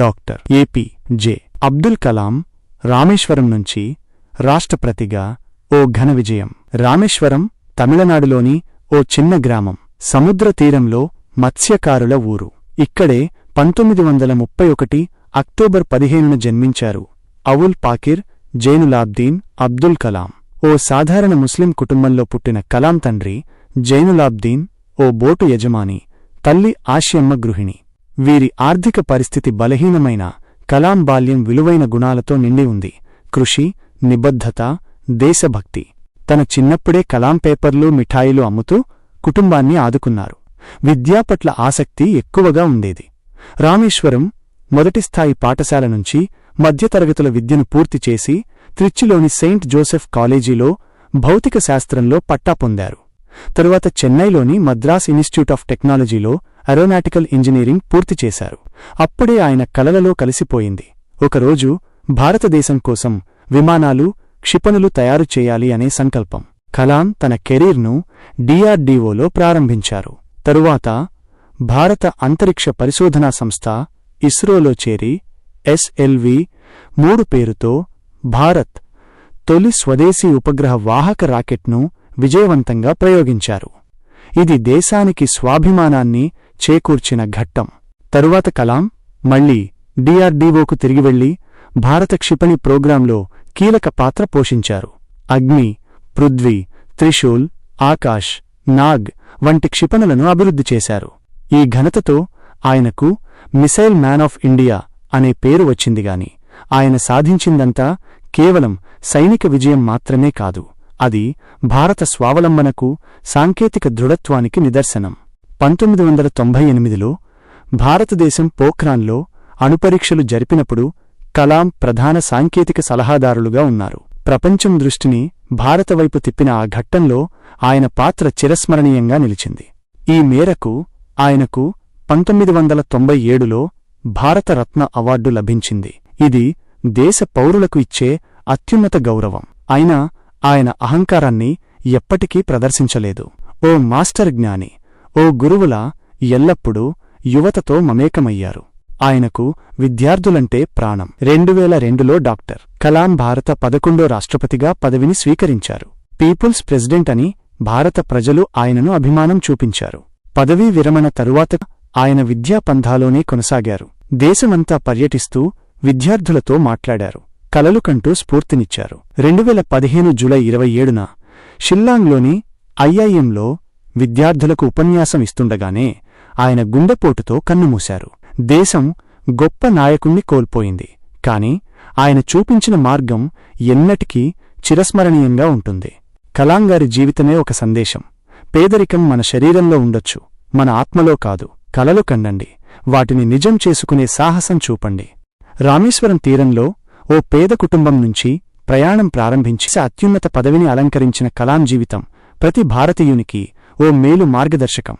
Doctor A P J. Abdul Kalam Rameswaram నుంచి రాష్ట్రప్రతిగా ఓ ఘన విజయం. రామేశ్వరం తమిళనాడులోని ఓ చిన్న గ్రామం. సముద్ర తీరంలో మత్స్యకారుల ఊరు. ఇక్కడే పంతొమ్మిది వందల ముప్పై ఒకటి అక్టోబర్ పదిహేనున జన్మించారు అవుల్ పాకిర్ జైనులాబ్దీన్ అబ్దుల్ కలాం. ఓ సాధారణ ముస్లిం కుటుంబంలో పుట్టిన కలాం తండ్రి జైనులాబ్దీన్ ఓ బోటు యజమాని తల్లి ఆశ్యమ్మ గృహిణి. వీరి ఆర్థిక పరిస్థితి బలహీనమైన కలాం బాల్యం విలువైన గుణాలతో నిండి ఉంది. కృషి నిబద్ధత దేశభక్తి. తన చిన్నప్పుడే కలాం పేపర్లు మిఠాయిలు అమ్ముతూ కుటుంబాన్ని ఆదుకున్నారు. విద్యాపట్ల ఆసక్తి ఎక్కువగా ఉండేది. రామేశ్వరం మొదటి స్థాయి పాఠశాల నుంచి మధ్యతరగతుల విద్యను పూర్తి చేసి త్రిచ్చిలోని సెయింట్ జోసెఫ్ కాలేజీలో భౌతిక శాస్త్రంలో పట్టా పొందారు. తరువాత చెన్నైలోని మద్రాస్ ఇన్స్టిట్యూట్ ఆఫ్ టెక్నాలజీలో అరోనాటికల్ ఇంజనీరింగ్ పూర్తి చేశారు. అప్పుడే ఆయన కలలలో కలిసిపోయింది. ఒకరోజు భారతదేశం కోసం విమానాలు క్షిపణులు తయారు చేయాలి అనే సంకల్పం. కలాం తన కెరీర్ను డిఆర్డీఓలో ప్రారంభించారు. తరువాత భారత అంతరిక్ష పరిశోధనా సంస్థ ఇస్రోలో చేరి ఎస్ఎల్వి మూడు పేరుతో భారత్ తొలి స్వదేశీ ఉపగ్రహ వాహక రాకెట్ను విజయవంతంగా ప్రయోగించారు. ఇది దేశానికి స్వాభిమానాన్ని చేకూర్చిన ఘట్టం. తరువాత కలాం మళ్ళీ డిఆర్డీఓకు తిరిగి వెళ్ళి భారత క్షిపణి ప్రోగ్రాంలో కీలక పాత్ర పోషించారు. అగ్ని పృథ్వీ త్రిశూల్ ఆకాష్ నాగ్ వంటి క్షిపణులను అభివృద్ధి చేశారు. ఈ ఘనతతో ఆయనకు మిసైల్ మ్యాన్ ఆఫ్ ఇండియా అనే పేరు వచ్చిందిగాని ఆయన సాధించిందంతా కేవలం సైనిక విజయం మాత్రమే కాదు అది భారత స్వావలంబనకు సాంకేతిక దృఢత్వానికి నిదర్శనం. పంతొమ్మిది వందల తొంభై ఎనిమిదిలో భారతదేశం పోఖ్రాన్లో అణుపరీక్షలు జరిపినప్పుడు కలాం ప్రధాన సాంకేతిక సలహాదారులుగా ఉన్నారు. ప్రపంచం దృష్టిని భారతవైపు తిప్పిన ఆ ఘట్టంలో ఆయన పాత్ర చిరస్మరణీయంగా నిలిచింది. ఈ మేరకు ఆయనకు పంతొమ్మిది వందల తొంభై ఏడులో భారతరత్న అవార్డు లభించింది. ఇది దేశ పౌరులకు ఇచ్చే అత్యున్నత గౌరవం. అయినా ఆయన అహంకారాన్ని ఎప్పటికీ ప్రదర్శించలేదు. ఓ మాస్టర్ జ్ఞాని ఓ గురువులా ఎల్లప్పుడూ యువతతో మమేకమయ్యారు. ఆయనకు విద్యార్థులంటే ప్రాణం. రెండువేల రెండులో డాక్టర్. కలాం భారత పదకొండో రాష్ట్రపతిగా పదవిని స్వీకరించారు. పీపుల్స్ ప్రెసిడెంట్ అని భారత ప్రజలు ఆయనను అభిమానం చూపించారు. పదవీ విరమణ తరువాత ఆయన విద్యా పంథాలోనే కొనసాగారు. దేశమంతా పర్యటిస్తూ విద్యార్థులతో మాట్లాడారు. కలలు కంటూ స్ఫూర్తినిచ్చారు. రెండువేల పదిహేను జూలై ఇరవై ఏడున షిల్లాంగ్లోని ఐఐఎంలో విద్యార్థులకు ఉపన్యాసం ఇస్తుండగానే ఆయన గుండెపోటుతో కన్నుమూశారు. దేశం గొప్ప నాయకుణ్ణి కోల్పోయింది. కాని ఆయన చూపించిన మార్గం ఎన్నటికీ చిరస్మరణీయంగా ఉంటుంది. కలాంగారి జీవితమే ఒక సందేశం. పేదరికం మన శరీరంలో ఉండొచ్చు మన ఆత్మలో కాదు. కలలు కండండి వాటిని నిజం చేసుకునే సాహసం చూపండి. రామేశ్వరం తీరంలో ఓ పేద కుటుంబం నుంచి ప్రయాణం ప్రారంభించి అత్యున్నత పదవిని అలంకరించిన కలాం జీవితం ప్రతి భారతీయునికి ఓ మేలు మార్గదర్శకం.